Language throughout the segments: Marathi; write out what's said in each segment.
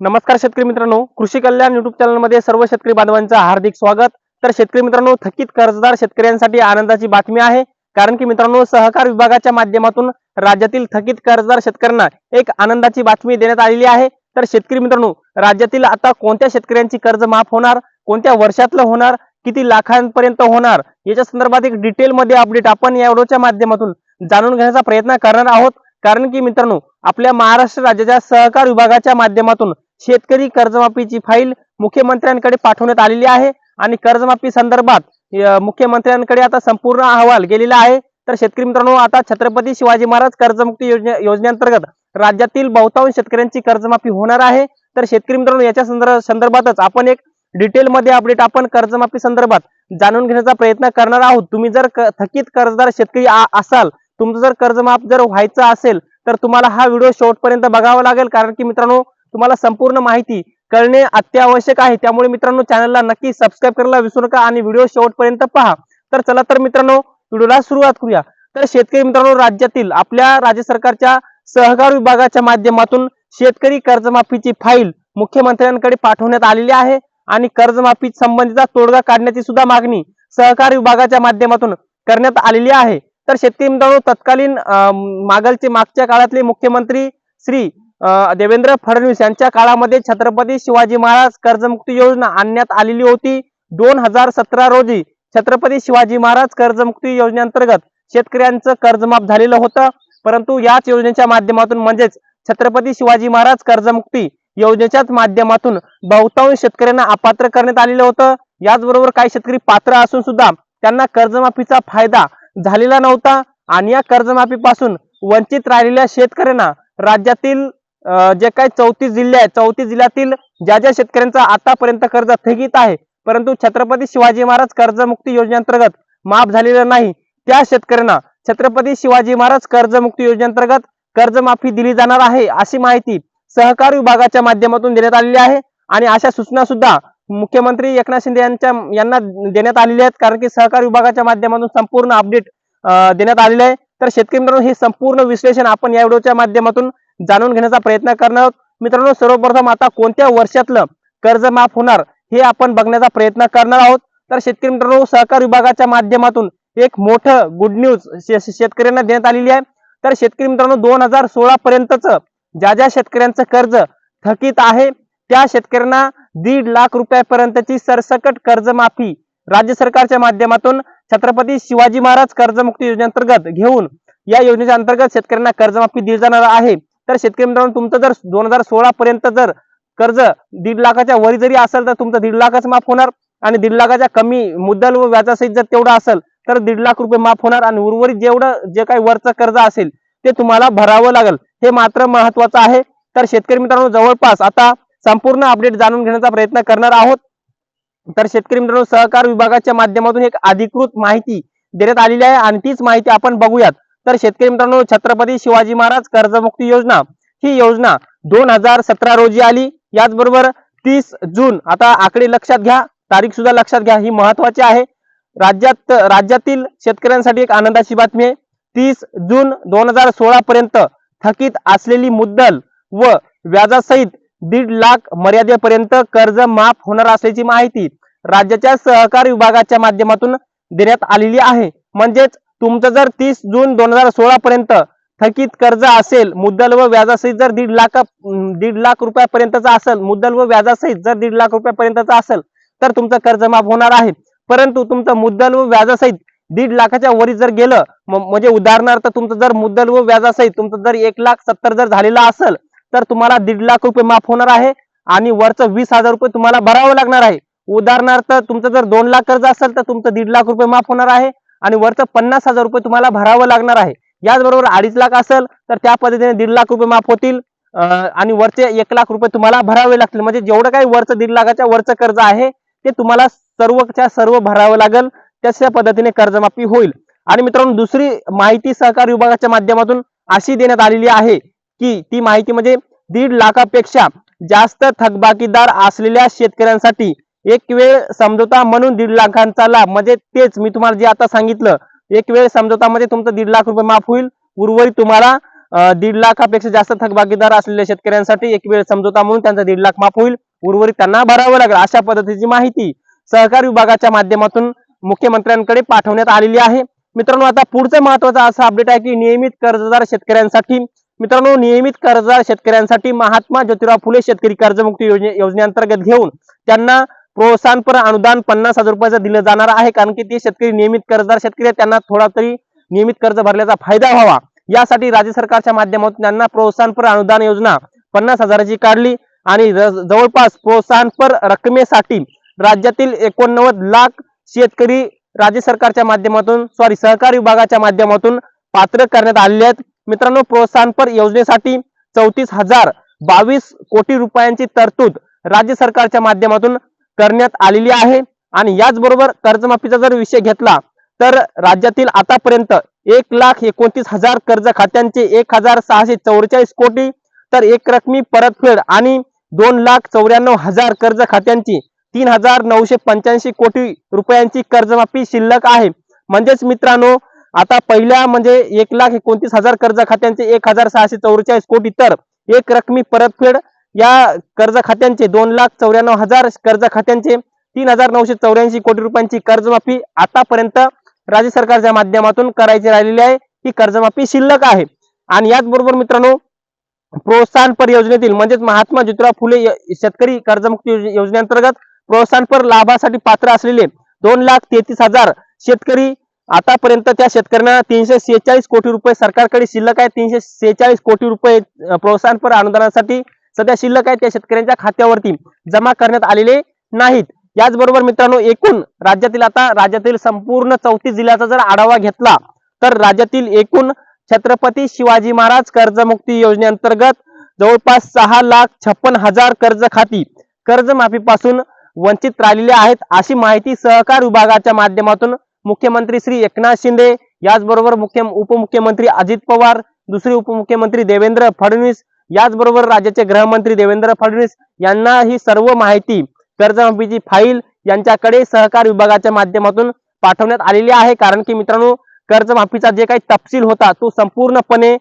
नमस्कार शेतकरी मित्रांनो कृषी कल्याण युट्यूब चॅनलमध्ये सर्व शेतकरी बांधवांचं हार्दिक स्वागत. तर शेतकरी मित्रांनो थकीत कर्जदार शेतकऱ्यांसाठी आनंदाची बातमी आहे. कारण की मित्रांनो सहकार विभागाच्या माध्यमातून राज्यातील थकीत कर्जदार शेतकऱ्यांना एक आनंदाची बातमी देण्यात आलेली आहे. तर शेतकरी मित्रांनो राज्यातील आता कोणत्या शेतकऱ्यांची कर्ज माफ होणार? कोणत्या वर्षातलं होणार? किती लाखांपर्यंत होणार? याच्या संदर्भात एक डिटेलमध्ये अपडेट आपण या व्हिडिओच्या माध्यमातून जाणून घेण्याचा प्रयत्न करणार आहोत. कारण की मित्रांनो आपल्या महाराष्ट्र राज्याच्या सहकार विभागाच्या माध्यमातून शेतकरी कर्जमाफीची फाईल मुख्यमंत्र्यांकडे पाठवण्यात आलेली आहे आणि कर्जमाफी संदर्भात मुख्यमंत्र्यांकडे आता संपूर्ण अहवाल गेलेला आहे. तर शेतकरी मित्रांनो आता छत्रपती शिवाजी महाराज कर्जमुक्ती योजने योजनेअंतर्गत राज्यातील बहुतांश शेतकऱ्यांची कर्जमाफी होणार आहे. तर शेतकरी मित्रांनो याच्या संदर्भातच आपण एक डिटेलमध्ये अपडेट आपण कर्जमाफी संदर्भात जाणून घेण्याचा प्रयत्न करणार आहोत. तुम्ही जर थकीत कर्जदार शेतकरी असाल तुमचं जर कर्जमाफ जर व्हायचं असेल तर तुम्हाला हा व्हिडिओ शेवटपर्यंत बघावा लागेल. कारण की मित्रांनो तुम्हाला संपूर्ण माहिती कळणे अत्यावश्यक आहे. त्यामुळे मित्रांनो चॅनलला नक्की सबस्क्राईब करायला विसरू नका आणि व्हिडिओ शेवटपर्यंत पहा. तर चला तर मित्रांनो व्हिडिओला सुरुवात करूया. तर शेतकरी मित्रांनो राज्यातील आपल्या राज्य सरकारच्या सहकार विभागाच्या माध्यमातून शेतकरी कर्जमाफीची फाईल मुख्यमंत्र्यांकडे पाठवण्यात आलेली आहे आणि कर्जमाफी संबंधीचा तोडगा काढण्याची सुद्धा मागणी सहकार विभागाच्या माध्यमातून करण्यात आलेली आहे. तर शेतकरी मित्रांनो तत्कालीन मागलचे मागच्या काळातले मुख्यमंत्री श्री देवेंद्र फडणवीस यांच्या काळामध्ये छत्रपती शिवाजी महाराज कर्जमुक्ती योजना आणण्यात आलेली होती. दोन हजार सतरा रोजी छत्रपती शिवाजी महाराज कर्जमुक्ती योजनेअंतर्गत शेतकऱ्यांचं कर्जमाफ झालेलं होतं. परंतु याच योजनेच्या माध्यमातून म्हणजेच छत्रपती शिवाजी महाराज कर्जमुक्ती योजनेच्याच माध्यमातून बहुतांश शेतकऱ्यांना अपात्र करण्यात आलेलं होतं. याचबरोबर काही शेतकरी पात्र असून सुद्धा त्यांना कर्जमाफीचा फायदा झालेला नव्हता. आणि या कर्जमाफीपासून वंचित राहिलेल्या शेतकऱ्यांना राज्यातील जे काही चौतीस जिल्हे आहेत चौतीस जिल्ह्यातील ज्या ज्या शेतकऱ्यांचा आतापर्यंत कर्ज स्थगित आहे परंतु छत्रपती शिवाजी महाराज कर्जमुक्ती योजनेअंतर्गत माफ झालेलं नाही त्या शेतकऱ्यांना छत्रपती शिवाजी महाराज कर्जमुक्ती योजनेअंतर्गत कर्जमाफी दिली जाणार आहे अशी माहिती सहकार विभागाच्या माध्यमातून देण्यात आलेली आहे. आणि अशा सूचना सुद्धा मुख्यमंत्री एकनाथ शिंदे यांच्या यांना देण्यात आलेल्या आहेत कारण की सहकार विभागाच्या माध्यमातून संपूर्ण अपडेट देण्यात आलेले आहे. तर शेतकरी मित्रांनो हे संपूर्ण विश्लेषण आपण या व्हिडिओच्या माध्यमातून जाणून घेण्याचा प्रयत्न करणार. आहोत मित्रांनो सर्वप्रथम आता कोणत्या वर्षातलं कर्ज माफ होणार हे आपण बघण्याचा प्रयत्न करणार आहोत. तर शेतकरी मित्रांनो सहकार विभागाच्या माध्यमातून एक मोठं गुड न्यूज शेतकऱ्यांना देण्यात आलेली आहे. तर शेतकरी मित्रांनो दोन हजार सोळा पर्यंतच ज्या ज्या शेतकऱ्यांचं कर्ज थकीत आहे त्या शेतकऱ्यांना दीड लाख रुपयापर्यंतची सरसकट कर्जमाफी राज्य सरकारच्या माध्यमातून छत्रपती शिवाजी महाराज कर्जमुक्ती योजनेअंतर्गत घेऊन या योजनेच्या अंतर्गत शेतकऱ्यांना कर्जमाफी दिली जाणार आहे. तर शेतकरी मित्रांनो तुमचं जर दोन हजार सोळा पर्यंत जर कर्ज दीड लाखाच्या वरी जरी असेल तर तुमचं दीड लाखच माफ होणार. आणि दीड लाखाच्या कमी मुद्दल व व्याजासहित जर तेवढं असेल तर दीड लाख रुपये माफ होणार. आणि उर्वरित जेवढं जे काही वरचं कर्ज असेल ते तुम्हाला भरावं लागेल. हे मात्र महत्वाचं आहे. तर शेतकरी मित्रांनो जवळपास आता संपूर्ण अपडेट जाणून घेण्याचा प्रयत्न करणार आहोत. तर शेतकरी मित्रांनो सहकार विभागाच्या माध्यमातून एक अधिकृत माहिती देण्यात आलेली आहे. आणि तीच माहिती आपण बघूयात. तर शेतकरी मित्रांनो छत्रपती शिवाजी महाराज कर्जमुक्ती योजना ही योजना दोन हजार सतरा रोजी आली. याचबरोबर तीस जून आता आकडे लक्षात घ्या तारीख सुद्धा लक्षात घ्या ही महत्वाची आहे. राज्यात राज्यातील शेतकऱ्यांसाठी एक आनंदाची बातमी आहे. तीस जून दोन हजार सोळा पर्यंत थकीत असलेली मुद्दल व व्याजासहित दीड लाख मर्यादेपर्यंत कर्ज माफ होणार असल्याची माहिती राज्याच्या सहकार विभागाच्या माध्यमातून देण्यात आलेली आहे. म्हणजेच तुमचं जर तीस जून दोन हजार सोळा पर्यंत थकीत कर्ज असेल मुद्दल व व्याजासहित जर दीड लाख दीड लाख रुपयापर्यंतचा असेल मुद्दल व व्याजासहित जर दीड लाख रुपयापर्यंतचा असेल तर तुमचं कर्ज माफ होणार आहे. परंतु तुमचं मुद्दल व व्याजासहित दीड लाखाच्या वरी जर गेलं म्हणजे उदाहरणार्थ तुमचं जर मुद्दल व व्याजासहित तुमचं जर एक लाख सत्तर जर झालेला असेल तर तुम्हाला दीड लाख रुपये माफ होणार आहे आणि वरचं वीस हजार रुपये तुम्हाला भरावं लागणार आहे. उदाहरणार्थ तुमचं जर दोन लाख कर्ज असेल तर तुमचं दीड लाख रुपये माफ होणार आहे. आणि वरचं पन्नास हजार रुपये तुम्हाला भरावं लागणार आहे. याचबरोबर अडीच लाख असेल तर त्या पद्धतीने दीड लाख रुपये माफ होतील. आणि वरचे एक लाख रुपये तुम्हाला भरावे लागतील. म्हणजे जेवढं काही वरचं दीड लाखाच्या वरचं कर्ज आहे ते तुम्हाला सर्वच्या सर्व भरावं लागेल. तशा पद्धतीने कर्जमाफी होईल. आणि मित्रांनो दुसरी माहिती सहकार विभागाच्या माध्यमातून अशी देण्यात आलेली आहे की ती माहिती म्हणजे दीड लाखापेक्षा जास्त थकबाकीदार असलेल्या शेतकऱ्यांसाठी एक वेळ समझोता म्हणून दीड लाखांचा लाभ म्हणजे तेच मी तुम्हाला जे आता सांगितलं एक वेळ समझोतामध्ये तुमचं दीड लाख रुपये माफ होईल. उर्वरित तुम्हाला दीड लाखापेक्षा जास्त थकबाकीदार असलेल्या शेतकऱ्यांसाठी एक वेळ समजोता म्हणून त्यांचा दीड लाख माफ होईल. उर्वरित त्यांना भरावं लागेल अशा पद्धतीची माहिती सहकार विभागाच्या माध्यमातून मुख्यमंत्र्यांकडे पाठवण्यात आलेली आहे. मित्रांनो आता पुढचं महत्वाचं असं अपडेट आहे की नियमित कर्जदार शेतकऱ्यांसाठी मित्रांनो नियमित कर्जदार शेतकऱ्यांसाठी महात्मा ज्योतिराव फुले शेतकरी कर्जमुक्ती योजने योजनेअंतर्गत घेऊन त्यांना प्रोत्साहनपर अनुदान पन्नास हजार रुपयाचं दिलं जाणार आहे कारण की ते शेतकरी नियमित कर्जदार शेतकरी त्यांना थोडा तरी नियमित कर्ज भरल्याचा फायदा व्हावा. यासाठी राज्य सरकारच्या माध्यमातून त्यांना प्रोत्साहनपर अनुदान योजना पन्नास हजाराची काढली आणि जवळपास प्रोत्साहनपर रकमेसाठी राज्यातील एकोणनव्वद लाख शेतकरी राज्य सरकारच्या माध्यमातून सॉरी सहकार विभागाच्या माध्यमातून पात्र करण्यात आलेले आहेत. मित्रांनो प्रोत्साहनपर योजनेसाठी चौतीस हजार बावीस कोटी रुपयांची तरतूद राज्य सरकारच्या माध्यमातून करण्यात आलेली आहे. आणि याचबरोबर कर्जमाफीचा जर विषय घेतला तर राज्यातील आतापर्यंत एक लाख एकोणतीस हजार कर्ज खात्यांचे एक हजार सहाशे चौवेचाळीस कोटी तर एक रकमी परतफेड आणि दोन लाख चौऱ्याण्णव हजार कर्ज खात्यांची तीन हजार नऊशे पंच्याऐंशी कोटी रुपयांची कर्जमाफी शिल्लक आहे. म्हणजेच मित्रांनो आता पहिल्या म्हणजे एक लाख एकोणतीस हजार कर्ज खात्यांचे एक हजार सहाशे चौवेचाळीस कोटी तर एक रकमी परतफेड या कर्ज खात्यांचे दोन लाख चौऱ्याण्णव हजार कर्ज खात्यांचे तीन हजार नऊशे चौऱ्याऐंशी कोटी रुपयांची कर्जमाफी आतापर्यंत राज्य सरकारच्या माध्यमातून करायची राहिलेली आहे. ही कर्जमाफी शिल्लक आहे. आणि याचबरोबर मित्रांनो प्रोत्साहनपर योजनेतील म्हणजेच महात्मा ज्योतिराव फुले शेतकरी कर्जमुक्ती योजनेअंतर्गत प्रोत्साहनपर लाभासाठी पात्र असलेले दोन लाख तेहतीस हजार शेतकरी आतापर्यंत त्या शेतकऱ्यांना तीनशे सेहेचाळीस कोटी रुपये सरकारकडे शिल्लक आहे. तीनशे सेहेचाळीस कोटी रुपये प्रोत्साहनपर अनुदानासाठी सध्या शिल्लक आहे त्या शेतकऱ्यांच्या खात्यावरती जमा करण्यात आलेले नाहीत. याचबरोबर मित्रांनो एकूण राज्यातील आता राज्यातील संपूर्ण चौतीस जिल्ह्याचा जर आढावा घेतला तर राज्यातील एकूण छत्रपती शिवाजी महाराज कर्जमुक्ती योजनेअंतर्गत जवळपास सहा लाख छप्पन हजार कर्ज खाती कर्जमाफीपासून वंचित राहिलेले आहेत अशी माहिती सहकार विभागाच्या माध्यमातून मुख्यमंत्री श्री एकनाथ शिंदे याचबरोबर मुख्य उपमुख्यमंत्री अजित पवार दुसरे उपमुख्यमंत्री देवेंद्र फडणवीस याचबरोबर राज्याचे गृहमंत्री देवेंद्र फडणवीस यांना ही सर्व माहिती कर्जमाफीची फाईल यांच्याकडे सहकार विभागाच्या माध्यमातून पाठवण्यात आलेली आहे. कारण की मित्रांनो कर्जमाफीचा जे काही तपशील होता तो संपूर्णपणे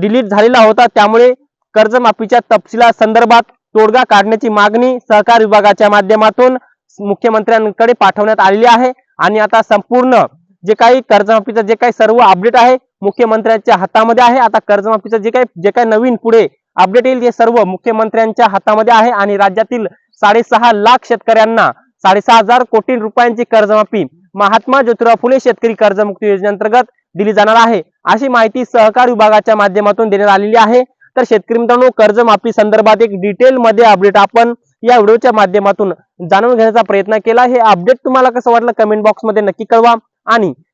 डिलीट झालेला होता. त्यामुळे कर्जमाफीच्या तपशिला संदर्भात तोडगा काढण्याची मागणी सहकार विभागाच्या माध्यमातून मुख्यमंत्र्यांकडे पाठवण्यात आलेली आहे. आणि आता संपूर्ण जे काही कर्जमाफीचं जे काही सर्व अपडेट आहे मुख्यमंत्र्यांच्या हातामध्ये आहे. आता कर्जमाफीचं जे काही जे काही नवीन पुढे अपडेट येईल. हे सर्व मुख्यमंत्र्यांच्या हातामध्ये आहे आणि राज्यातील साडेसहा लाख शेतकऱ्यांना साडेसहा हजार कोटी रुपयांची कर्जमाफी महात्मा ज्योतिराव फुले शेतकरी कर्जमुक्ती योजनेअंतर्गत दिली जाणार आहे. अशी माहिती सहकार विभागाच्या माध्यमातून देण्यात आलेली आहे. तर शेतकरी मित्रांनो कर्जमाफी संदर्भात एक डिटेल मध्ये अपडेट आपण या व्हिडिओच्या माध्यमातून जाणून घेण्याचा प्रयत्न केला. हे अपडेट तुम्हाला कसं वाटलं कमेंट बॉक्समध्ये नक्की कळवा आणि